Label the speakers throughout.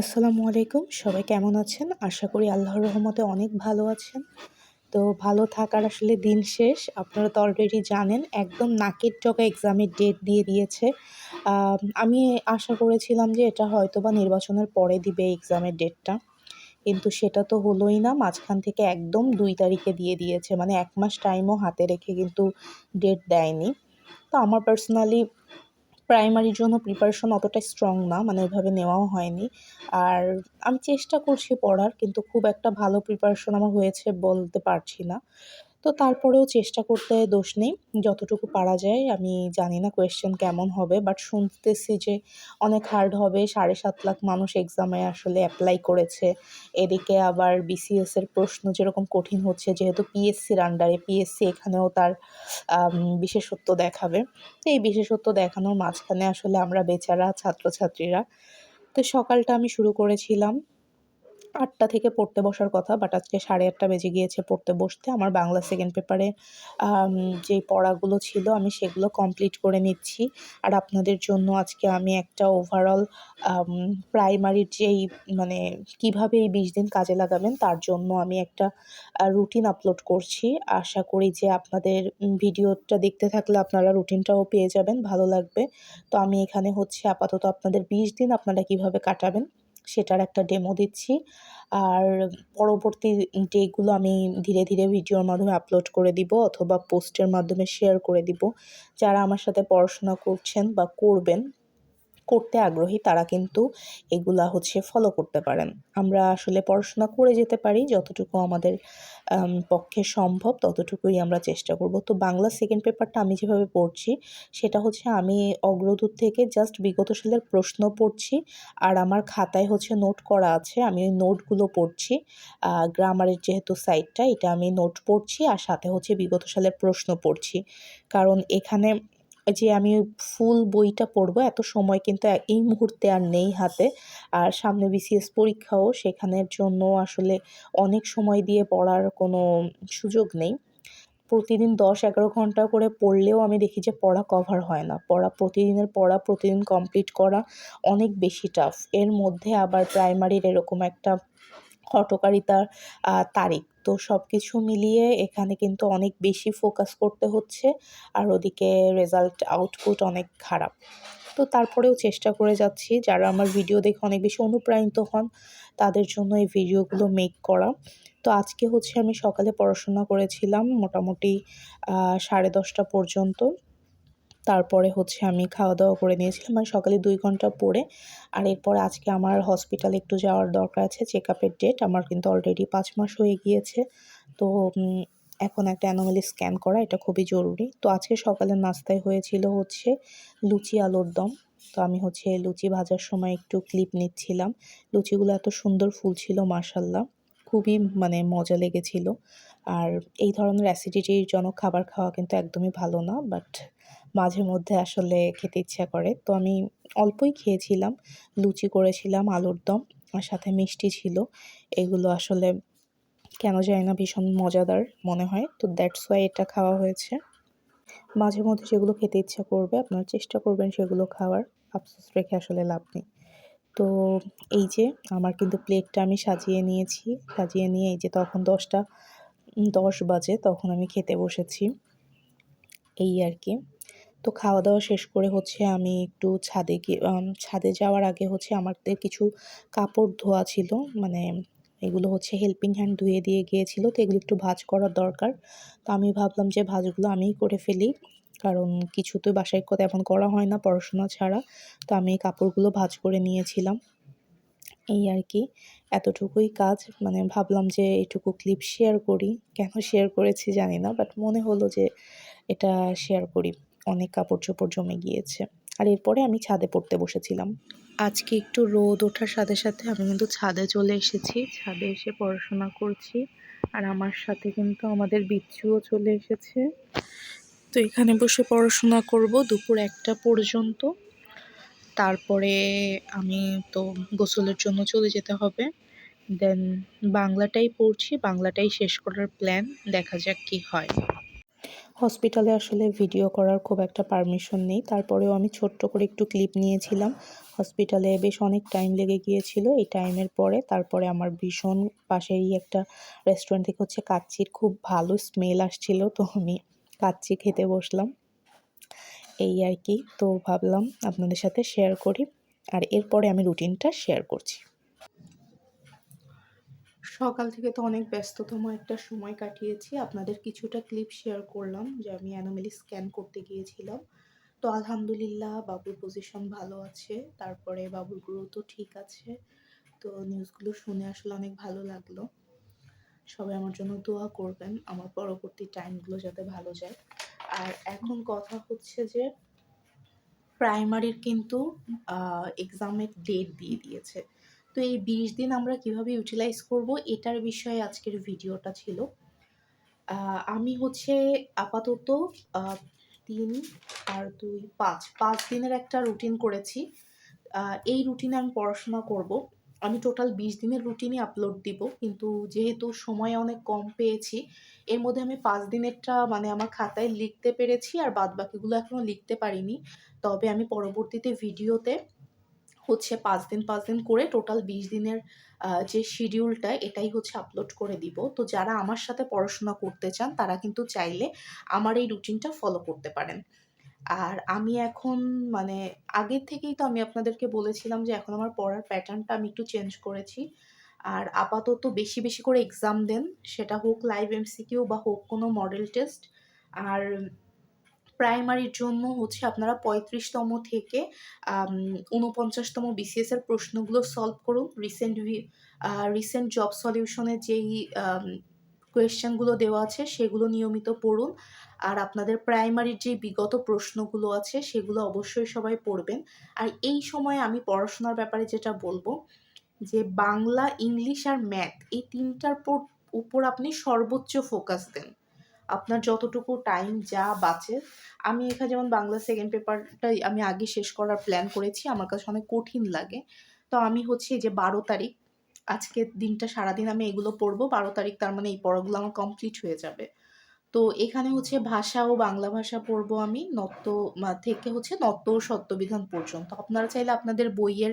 Speaker 1: আসসালামু আলাইকুম। সবাই কেমন আছেন? আশা করি আল্লাহর রহমতে অনেক ভালো আছেন। তো ভালো থাকার আসলে দিন শেষ। আপনারা তো অলরেডি জানেন, একদম নাকের টকা এক্সামের ডেট দিয়ে দিয়েছে। আমি আশা করেছিলাম যে এটা হয়তো বা নির্বাচনের পরে দিবে এক্সামের ডেটটা কিন্তু সেটা তো হলোই না, মাঝখান থেকে একদম দুই তারিখে দিয়ে দিয়েছে। মানে এক মাস টাইমও হাতে রেখে কিন্তু ডেট দেয়নি। তো আমার পার্সোনালি প্রাইমারির জন্য প্রিপারেশন অতটা স্ট্রং না মানে ওইভাবে নেওয়াও হয়নি। আর আমি চেষ্টা করছি পড়ার, কিন্তু খুব একটা ভালো প্রিপারেশন আমার হয়েছে বলতে পারছি না। তো তারপরেও চেষ্টা করতে দোষ নেই। যতটুকু পারা যায়, আমি জানি না কোয়েশ্চেন কেমন হবে বাট শুনতেছি যে অনেক হার্ড হবে। সাড়ে সাত লাখ মানুষ এক্সামে আসলে অ্যাপ্লাই করেছে। এদিকে আবার বিসিএস এর প্রশ্ন যেরকম কঠিন হচ্ছে, যেহেতু পিএসসির আন্ডারে পিএসসি এখানেও তার বিশেষত্ব দেখাবে। তো এই বিশেষত্ব দেখানোর মাঝখানে আসলে আমরা বেচারা, ছাত্রছাত্রীরা, তো সকালটা আমি শুরু করেছিলাম। আটটা থেকে পড়তে বসার কথা বাট আজকে সাড়ে আটটা বেজে গিয়েছে পড়তে বসতে। আমার বাংলা সেকেন্ড পেপারে যে পড়াগুলো ছিল, আমি সেগুলো কমপ্লিট করে নিচ্ছি। আর আপনাদের জন্য আজকে আমি একটা ওভারঅল প্রাইমারির যেই মানে কীভাবে এই বিশ দিন কাজে লাগাবেন, তার জন্য আমি একটা রুটিন আপলোড করছি। আশা করি যে আপনাদের ভিডিওটা দেখতে থাকলে আপনারা রুটিনটাও পেয়ে যাবেন, ভালো লাগবে। তো আমি এখানে হচ্ছে আপাতত আপনাদের বিশ দিন আপনারা কীভাবে কাটাবেন সেটার একটা ডেমো দিচ্ছি। আর পরবর্তী ডেগুলো আমি ধীরে ধীরে ভিডিওর মাধ্যমে আপলোড করে দিব অথবা পোস্টের মাধ্যমে শেয়ার করে দিব। যারা আমার সাথে পড়াশোনা করছেন বা করবেন করতে আগ্রহী, তারা কিন্তু এগুলা হচ্ছে ফলো করতে পারেন। আমরা আসলে পড়াশোনা করে যেতে পারি, যতটুকু আমাদের পক্ষে সম্ভব, ততটুকুই আমরা চেষ্টা করব। তো বাংলা সেকেন্ড পেপারটা আমি যেভাবে পড়ছি, সেটা হচ্ছে আমি অগ্রদূত থেকে জাস্ট বিগত সালের প্রশ্ন পড়ছি, আর আমার খাতায় হচ্ছে নোট করা আছে, আমি ওই নোটগুলো পড়ছি গ্রামারের যেহেতু সাইটটা এটা আমি নোট পড়ছি, আর সাথে হচ্ছে বিগত সালের প্রশ্ন পড়ছি। কারণ এখানে যে আমি ফুল বইটা পড়ব, এত সময় কিন্তু এই মুহূর্তে আর নেই হাতে। আর সামনে বিসিএস পরীক্ষাও, সেখানের জন্য আসলে অনেক সময় দিয়ে পড়ার কোনো সুযোগ নেই। প্রতিদিন দশ এগারো ঘণ্টা করে পড়লেও আমি দেখি যে পড়া কভার হয় না। পড়া প্রতিদিনের পড়া, প্রতিদিন কমপ্লিট করা অনেক বেশি টাফ এর মধ্যে আবার প্রাইমারির এরকম একটা হটকারিতার তারিখ। তো সব কিছু মিলিয়ে এখানে কিন্তু অনেক বেশি ফোকাস করতে হচ্ছে আর ওদিকে রেজাল্ট আউটপুট অনেক খারাপ। তো তারপরেও চেষ্টা করে যাচ্ছি। যারা আমার ভিডিও দেখে অনেক বেশি অনুপ্রাণিত হন, তাদের জন্য এই ভিডিওগুলো মেক করা। তো আজকে হচ্ছে আমি সকালে পড়াশোনা করেছিলাম মোটামুটি সাড়ে দশটা পর্যন্ত। তারপরে হচ্ছে আমি খাওয়া দাওয়া করে নিয়েছিলাম মানে সকালে দুই ঘণ্টা পরে আর এরপর আজকে আমার হসপিটালে একটু যাওয়ার দরকার আছে চেক আপের ডেট আমার কিন্তু অলরেডি পাঁচ মাস হয়ে গিয়েছে। তো এখন একটা অ্যানোমালি স্ক্যান করা এটা খুবই জরুরি। তো আজকে সকালের নাস্তায় হয়েছিল হচ্ছে লুচি আলুর দম। তো আমি হচ্ছে লুচি ভাজার সময় একটু ক্লিপ নিচ্ছিলাম। লুচিগুলো এত সুন্দর ফুল ছিল মার্শাল্লাহ খুবই মানে মজা লেগেছিল। আর এই ধরনের অ্যাসিডিটির জনক খাবার খাওয়া কিন্তু একদমই ভালো না বাট মাঝে মধ্যে আসলে খেতে ইচ্ছা করে। তো আমি অল্পই খেয়েছিলাম, লুচি করেছিলাম, আলুর দম, আর সাথে মিষ্টি ছিল। এগুলো আসলে কেন জানি না, ভীষণ মজাদার মনে হয়। তো দ্যাটস ওয়াই এটা খাওয়া হয়েছে। মাঝে মধ্যে সেগুলো খেতে ইচ্ছা করবে, আপনারা চেষ্টা করবেন সেগুলো খাওয়ার। আফসোস রেখে আসলে লাভ নেই। তো এই যে, আমার কিন্তু প্লেটটা আমি সাজিয়ে নিয়েছি। সাজিয়ে নিয়ে এই যে তখন দশটা, দশ বাজে, তখন আমি খেতে বসেছি। এই আর কি। তো খাওয়া দাওয়া শেষ করে হচ্ছে আমি একটু ছাদে গিয়ে ছাদে যাওয়ার আগে হচ্ছে আমাদের কিছু কাপড় ধোয়া ছিল। মানে এগুলো হচ্ছে হেল্পিং হ্যান্ড ধুয়ে দিয়ে গিয়েছিল, তো এগুলো একটু ভাজ করার দরকার। তো আমি ভাবলাম যে ভাজগুলো আমিই করে ফেলি। কারণ কিছু তো বাসায় তেমন করা হয় না পড়াশোনা ছাড়া। তো আমি কাপড়গুলো ভাজ করে নিয়েছিলাম। এই আর কি। এতটুকুই কাজ। মানে ভাবলাম যে এটুকু ক্লিপ শেয়ার করি। কেন শেয়ার করেছি জানি না বাট মনে হলো যে এটা শেয়ার করি। অনেক কাপড় চোপড় জমে গিয়েছে। আর এরপরে আমি ছাদে পড়তে বসেছিলাম। আজকে একটু রোদ ওঠার সাথে সাথে আমি কিন্তু ছাদে চলে এসেছি। ছাদে এসে পড়াশোনা করছি। আর আমার সাথে কিন্তু আমাদের বিচ্ছুও চলে এসেছে। তো এখানে বসে পড়াশোনা করব দুপুর একটা পর্যন্ত। তারপরে আমি তো গোসলের জন্য চলে যেতে হবে। দেন বাংলাটাই পড়ছি। বাংলাটাই শেষ করার প্ল্যান দেখা যাক কি হয়। হসপিটালে আসলে ভিডিও করার খুব একটা পারমিশন নেই। তারপরেও আমি ছোট্ট করে একটু ক্লিপ নিয়েছিলাম। হসপিটালে বেশ অনেক টাইম লেগে গিয়েছিল এই টাইমের পরে। তারপরে আমার ভীষণ পাশেরই একটা রেস্টুরেন্ট থেকে হচ্ছে কাচ্চির খুব ভালো স্মেল আসছিল, তো আমি কাচ্চি খেতে বসলাম। এই আর কি, তো ভাবলাম আপনাদের সাথে শেয়ার করি। আর এরপরে আমি রুটিনটা শেয়ার করছি। সকাল থেকে তো অনেক ব্যস্ততম একটা সময় কাটিয়েছি। আপনাদের কিছুটা ক্লিপ শেয়ার করলাম যে আমি অ্যানোমেলি স্ক্যান করতে গিয়েছিলাম। তো আলহামদুলিল্লাহ বাবুর পজিশন ভালো আছে, তারপরে বাবুর গ্রোথও ঠিক আছে। তো নিউজগুলো শুনে আসলে অনেক ভালো লাগল। সবাই আমার জন্য দোয়া করবেন, আমার পরবর্তী টাইমগুলো যাতে ভালো যায়। আর এখন কথা হচ্ছে যে প্রাইমারির কিন্তু এক্সামের ডেট দিয়ে দিয়েছে। তো এই বিশ দিন আমরা কীভাবে ইউটিলাইজ করব, এটার বিষয়ে আজকের ভিডিওটা ছিল। আমি হচ্ছে আপাতত তিন আর দুই, পাঁচ পাঁচ দিনের একটা রুটিন করেছি। এই রুটিনে আমি পড়াশোনা করব। আমি টোটাল বিশ দিনের রুটিনই আপলোড দিব, কিন্তু যেহেতু সময় অনেক কম পেয়েছি, এর মধ্যে আমি পাঁচ দিনেরটা মানে আমার খাতায় লিখতে পেরেছি আর বাদ বাকিগুলো এখনও লিখতে পারিনি। তবে আমি পরবর্তীতে ভিডিওতে হচ্ছে পাঁচ দিন পাঁচ দিন করে টোটাল বিশ দিনের যে শিডিউলটা এটাই হচ্ছে আপলোড করে দিব। তো যারা আমার সাথে পড়াশোনা করতে চান, তারা কিন্তু চাইলে আমার এই রুটিনটা ফলো করতে পারেন। আর আমি এখন মানে আগের থেকেই তো আমি আপনাদেরকে বলেছিলাম যে এখন আমার পড়ার প্যাটার্নটা আমি একটু চেঞ্জ করেছি। আর আপাতত বেশি বেশি করে এক্সাম দেন। সেটা হোক লাইভ এমসিকিউ বা হোক কোনো মডেল টেস্ট আর প্রাইমারির জন্য হচ্ছে আপনারা পঁয়ত্রিশতম থেকে উনপঞ্চাশতম বিসিএস এর প্রশ্নগুলো সলভ করুন। রিসেন্ট রিসেন্ট জব সলিউশনের যেই কোয়েশ্চেনগুলো দেওয়া আছে সেগুলো নিয়মিত পড়ুন। আর আপনাদের প্রাইমারির যে বিগত প্রশ্নগুলো আছে সেগুলো অবশ্যই সবাই পড়বেন। আর এই সময়ে আমি পড়াশোনার ব্যাপারে যেটা বলব, যে বাংলা, ইংলিশ আর ম্যাথ এই তিনটার উপর আপনি সর্বোচ্চ ফোকাস দেন। আপনার যতটুকু টাইম যা বাঁচে, আমি এখানে যেমন বাংলা সেকেন্ড পেপারটাই আমি আগে শেষ করার প্ল্যান করেছি, আমার কাছে অনেক কঠিন লাগে। তো আমি হচ্ছে যে বারো তারিখ, আজকের দিনটা সারাদিন আমি এগুলো পড়ব, বারো তারিখ তার মানে এই পড়াগুলো আমার কমপ্লিট হয়ে যাবে। তো এখানে হচ্ছে ভাষা ও বাংলা ভাষা পড়ব আমি নত্য থেকে হচ্ছে নত্য ও সত্যবিধান পর্যন্ত। আপনারা চাইলে আপনাদের বইয়ের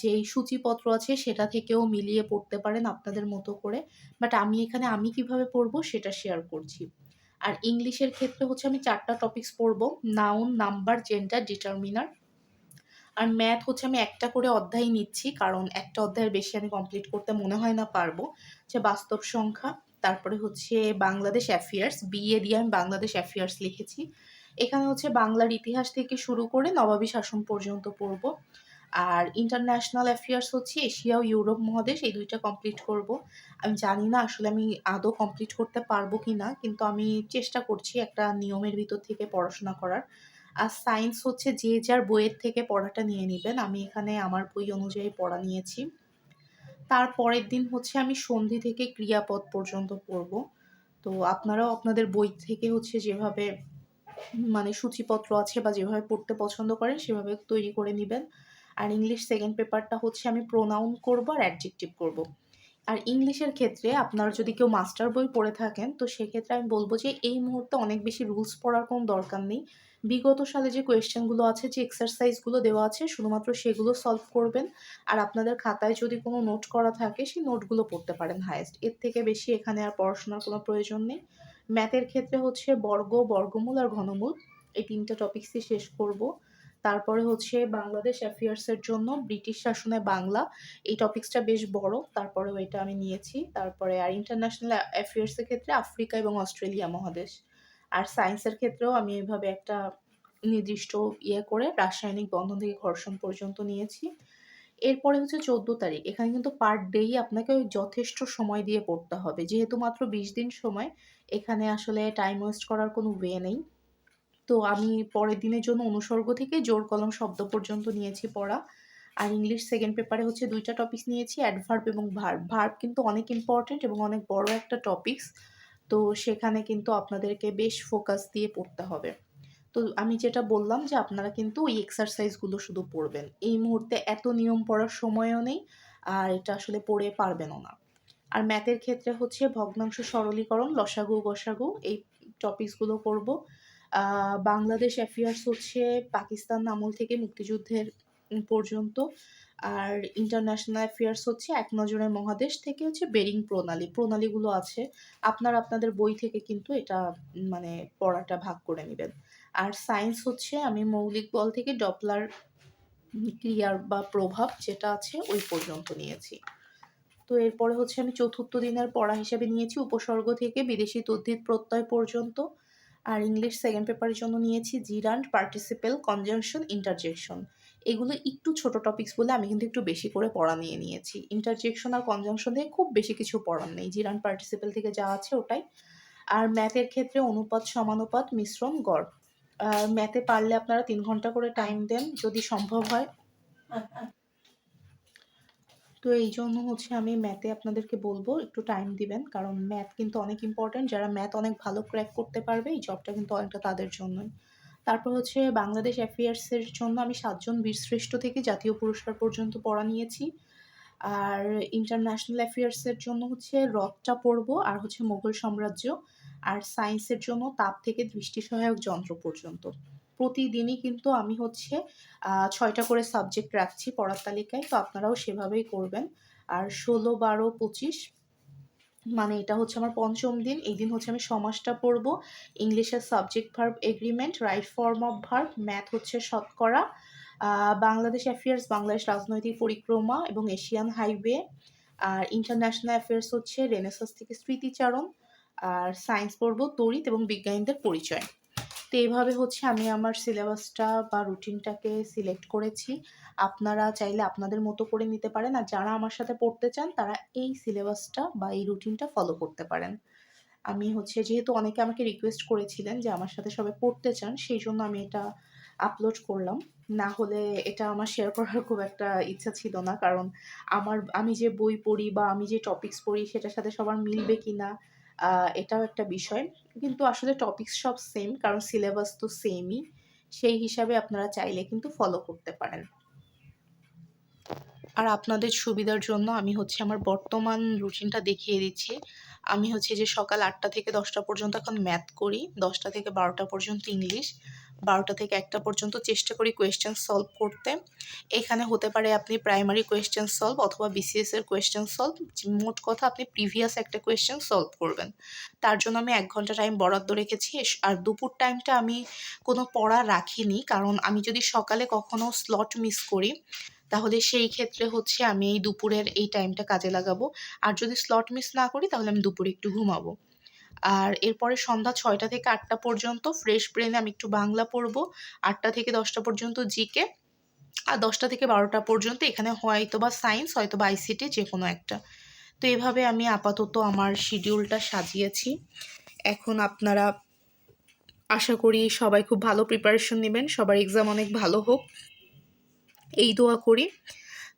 Speaker 1: যে সূচিপত্র আছে সেটা থেকেও মিলিয়ে পড়তে পারেন আপনাদের মতো করে। বাট আমি এখানে আমি কীভাবে পড়ব সেটা শেয়ার করছি। আর ইংলিশের ক্ষেত্রে হচ্ছে আমি চারটা টপিকস পড়ব নাউন নাম্বার জেন্ডার ডিটারমিনার আর ম্যাথ হচ্ছে আমি একটা করে অধ্যায় নিচ্ছি, কারণ একটা অধ্যায়ের বেশি আমি কমপ্লিট করতে মনে হয় না পারব। যে বাস্তব সংখ্যা। তারপরে হচ্ছে বাংলাদেশ অ্যাফেয়ার্স বিএ দিয়ে আমি বাংলাদেশ অ্যাফেয়ার্স লিখেছি। এখানে হচ্ছে বাংলার ইতিহাস থেকে শুরু করে নবাবী শাসন পর্যন্ত পড়ব। আর ইন্টারন্যাশনাল অ্যাফেয়ার্স হচ্ছে এশিয়া ও ইউরোপ মহাদেশ, এই দুইটা কমপ্লিট করব। আমি জানি না আসলে আমি আদৌ কমপ্লিট করতে পারব কি না কিন্তু আমি চেষ্টা করছি একটা নিয়মের ভিতর থেকে পড়াশোনা করার। আর সায়েন্স হচ্ছে যে যার বইয়ের থেকে পড়াটা নিয়ে নেবেন। আমি এখানে আমার বই অনুযায়ী পড়া নিয়েছি। তার পরের দিন হচ্ছে আমি সন্ধি থেকে ক্রিয়াপদ পর্যন্ত পড়ব। তো আপনারাও আপনাদের বই থেকে হচ্ছে যেভাবে মানে সূচিপত্র আছে বা যেভাবে পড়তে পছন্দ করেন সেভাবে তৈরি করে নেবেন। আর ইংলিশ সেকেন্ড পেপারটা হচ্ছে আমি প্রোনাউন করব আর অ্যাডজেক্টিভ করব। আর ইংলিশের ক্ষেত্রে আপনারা যদি কেউ মাস্টার বই পড়ে থাকেন, তো সেক্ষেত্রে আমি বলব যে এই মুহূর্তে অনেক বেশি রুলস পড়ার কোনো দরকার নেই। বিগত সালে যে কোয়েশ্চেনগুলো আছে, যে এক্সারসাইজগুলো দেওয়া আছে, শুধুমাত্র সেগুলো সলভ করবেন। আর আপনাদের খাতায় যদি কোনো নোট করা থাকে, সেই নোটগুলো পড়তে পারেন হায়েস্ট এর থেকে বেশি এখানে আর পড়াশোনার কোনো প্রয়োজন নেই। ম্যাথের ক্ষেত্রে হচ্ছে বর্গ, বর্গমূল আর ঘনমূল। এই তিনটা টপিক্সই শেষ করব। তারপরে হচ্ছে বাংলাদেশ অ্যাফেয়ার্সের জন্য, ব্রিটিশ শাসনে বাংলা। এই টপিক্সটা বেশ বড়, তারপরেও এটা আমি নিয়েছি। তারপরে আর ইন্টারন্যাশনাল অ্যাফেয়ার্সের ক্ষেত্রে আফ্রিকা এবং অস্ট্রেলিয়া মহাদেশ। আর সায়েন্সের ক্ষেত্রেও আমি এভাবে একটা নির্দিষ্ট ইয়ে করে রাসায়নিক বন্ধন থেকে ঘর্ষণ পর্যন্ত নিয়েছি। এরপরে হচ্ছে চোদ্দ তারিখ। এখানে কিন্তু পার ডেই আপনাকে ওই যথেষ্ট সময় দিয়ে পড়তে হবে। যেহেতু মাত্র বিশ দিন সময়, এখানে আসলে টাইম ওয়েস্ট করার কোনো ওয়ে নেই। তো আমি পরের দিনের জন্য অনুসর্গ থেকে জোর কলম শব্দ পর্যন্ত নিয়েছি পড়া। আর ইংলিশ সেকেন্ড পেপারে হচ্ছে দুইটা টপিক্স নিয়েছি অ্যাডভার্ব এবং ভার্ব ভার্ব কিন্তু অনেক ইম্পর্টেন্ট এবং অনেক বড় একটা টপিক্স তো সেখানে কিন্তু আপনাদেরকে বেশ ফোকাস দিয়ে পড়তে হবে। তো আমি যেটা বললাম যে আপনারা কিন্তু ওই এক্সারসাইজগুলো শুধু পড়বেন। এই মুহূর্তে এত নিয়ম পড়ার সময়ও নেই, আর এটা আসলে পড়ে পারবেনও না। আর ম্যাথের ক্ষেত্রে হচ্ছে ভগ্নাংশ সরলীকরণ, লসাগু, গসাগু, এই টপিকসগুলো করব। বাংলাদেশ অ্যাফেয়ার্স হচ্ছে পাকিস্তান আমল থেকে মুক্তিযুদ্ধের পর্যন্ত। আর ইন্টারন্যাশনাল অ্যাফেয়ার্স হচ্ছে এক নজরের মহাদেশ থেকে হচ্ছে বেরিং প্রণালী। প্রণালীগুলো আছে। আপনারা আপনাদের বই থেকে কিন্তু এটা মানে পড়াটা ভাগ করে নেবেন। আর সায়েন্স হচ্ছে, আমি মৌলিক বল থেকে ডপলার ক্রিয়ার বা প্রভাব যেটা আছে ওই পর্যন্ত নিয়েছি। তো এরপরে হচ্ছে আমি চতুর্থ দিনের পড়া হিসেবে নিয়েছি, উপসর্গ থেকে বিদেশি তদ্ধিত প্রত্যয় পর্যন্ত। আর ইংলিশ সেকেন্ড পেপারের জন্য নিয়েছি জিরান্ড পার্টিসিপেল কনজাংশন ইন্টারজেকশন এগুলো একটু ছোট টপিকস বলে আমি কিন্তু একটু বেশি করে পড়া নিয়ে নিয়েছি। ইন্টারজেকশন আর কনজাংশন থেকে খুব বেশি কিছু পড়ার নেই। জিরান্ড পার্টিসিপেল থেকে যা আছে ওটাই। আর ম্যাথের ক্ষেত্রে অনুপাত, সমানুপাত, মিশ্রণ গড় আর ম্যাথে পারলে আপনারা তিন ঘণ্টা করে টাইম দেন যদি সম্ভব হয়। তো এই জন্য হচ্ছে আমি ম্যাথে আপনাদেরকে বলব, একটু টাইম দিবেন। কারণ ম্যাথ কিন্তু অনেক ইম্পর্ট্যান্ট যারা ম্যাথ অনেক ভালো ক্র্যাক করতে পারবে, এই জবটা কিন্তু অনেকটা তাদের জন্যই। তারপর হচ্ছে বাংলাদেশ অ্যাফেয়ার্সের জন্য আমি সাতজন বীরশ্রেষ্ঠ থেকে জাতীয় পুরস্কার পর্যন্ত পড়া নিয়েছি। আর ইন্টারন্যাশনাল অ্যাফেয়ার্সের জন্য হচ্ছে রথটা পড়ব আর হচ্ছে মোগল সাম্রাজ্য আর সায়েন্সের জন্য তাপ থেকে দৃষ্টি সহায়ক যন্ত্র পর্যন্ত। প্রতিদিনই কিন্তু আমি হচ্ছে ছয়টা করে সাবজেক্ট রাখছি পড়ার তালিকায়, তো আপনারাও সেভাবেই করবেন। আর ষোলো, বারো, পঁচিশ মানে এটা হচ্ছে আমার পঞ্চম দিন, এই দিন হচ্ছে আমি সমাজটা পড়ব। ইংলিশের subject verb agreement right form of verb math হচ্ছে শতকরা। বাংলাদেশ অ্যাফেয়ার্স বাংলাদেশ রাজনৈতিক পরিক্রমা এবং এশিয়ান হাইওয়ে আর ইন্টারন্যাশনাল অ্যাফেয়ার্স হচ্ছে রেনেসাস থেকে স্মৃতিচারণ। আর সায়েন্স পড়ব তড়িৎ এবং বিজ্ঞানীদের পরিচয়। তো এইভাবে হচ্ছে আমি আমার সিলেবাসটা বা রুটিনটাকে সিলেক্ট করেছি। আপনারা চাইলে আপনাদের মতো করে নিতে পারেন। আর যারা আমার সাথে পড়তে চান, তারা এই সিলেবাসটা বা এই রুটিনটা ফলো করতে পারেন। আমি হচ্ছে, যেহেতু অনেকে আমাকে রিকোয়েস্ট করেছিলেন যে আমার সাথে সবাই পড়তে চান, সেই জন্য আমি এটা আপলোড করলাম। না হলে এটা আমার শেয়ার করার খুব একটা ইচ্ছা ছিল না। কারণ আমার, আমি যে বই পড়ি বা আমি যে টপিকস পড়ি, সেটার সাথে সবার মিলবে কি না এটাও একটা বিষয়। কিন্তু আসলে টপিকস সব সেম কারণ সিলেবাস তো সেমই সেই হিসাবে আপনারা চাইলে কিন্তু ফলো করতে পারেন। আর আপনাদের সুবিধার জন্য আমি হচ্ছে আমার বর্তমান রুটিনটা দেখিয়ে দিচ্ছি। আমি হচ্ছে যে সকাল আটটা থেকে দশটা পর্যন্ত এখন ম্যাথ করি, দশটা থেকে বারোটা পর্যন্ত ইংলিশ বারোটা থেকে একটা পর্যন্ত চেষ্টা করি কোয়েশ্চেন সলভ করতে। এখানে হতে পারে আপনি প্রাইমারি কোয়েশ্চেন সলভ অথবা বিসিএস এর কোয়েশ্চেন সলভ মোট কথা আপনি প্রিভিয়াস একটা কোয়েশ্চেন সলভ করবেন। তার জন্য আমি এক ঘণ্টা টাইম বরাদ্দ রেখেছি আর দুপুর টাইমটা আমি কোনো পড়া রাখিনি, কারণ আমি যদি সকালে কখনো স্লট মিস করি তাহলে সেই ক্ষেত্রে হচ্ছে আমি এই দুপুরের এই টাইমটা কাজে লাগাবো। আর যদি স্লট মিস না করি, তাহলে আমি দুপুরে একটু ঘুমাবো। আর এরপরে সন্ধ্যা ছয়টা থেকে আটটা পর্যন্ত ফ্রেশ ব্রেনে আমি একটু বাংলা পড়ব। আটটা থেকে দশটা পর্যন্ত জিকে। আর দশটা থেকে বারোটা পর্যন্ত এখানে হয়তো বা সায়েন্স হয়তো বা আইসিটি যে কোনো একটা। তো এভাবে আমি আপাতত আমার শিডিউলটা সাজিয়েছি। এখন আপনারা আশা করি সবাই খুব ভালো প্রিপারেশন নেবেন। সবার এক্সাম অনেক ভালো হোক। এই দোয়া করি।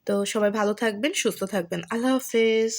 Speaker 1: তো সবাই ভালো থাকবেন সুস্থ থাকবেন। আল্লাহ হাফেজ।